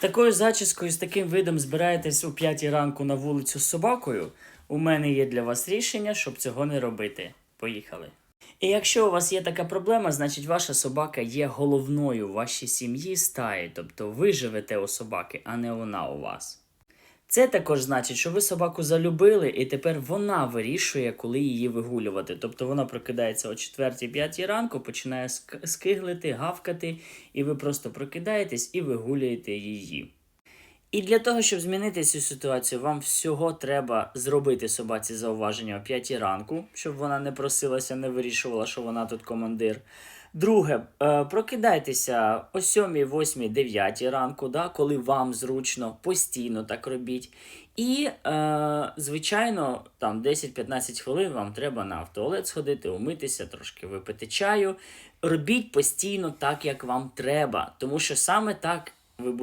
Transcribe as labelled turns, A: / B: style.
A: Такою зачіскою, з таким видом збираєтесь о п'ятій ранку на вулицю з собакою. У мене є для вас рішення, щоб цього не робити. Поїхали. І якщо у вас є така проблема, значить ваша собака є головною в вашій сім'ї стаї, тобто ви живете у собаки, а не вона у вас. Це також значить, що ви собаку залюбили, і тепер вона вирішує, коли її вигулювати. Тобто вона прокидається о 4-5 ранку, починає скиглити, гавкати, і ви просто прокидаєтесь і вигулюєте її. І для того, щоб змінити цю ситуацію, вам всього треба зробити собаці зауваження о 5 ранку, щоб вона не просилася, не вирішувала, що вона тут командир. Друге, е, прокидайтеся о 7, 8, 9 ранку, да, коли вам зручно, постійно так робіть. І, е, звичайно, там 10-15 хвилин вам треба на автолет сходити, умитися, трошки випити чаю. Робіть постійно так, як вам треба, тому що саме так ви будете.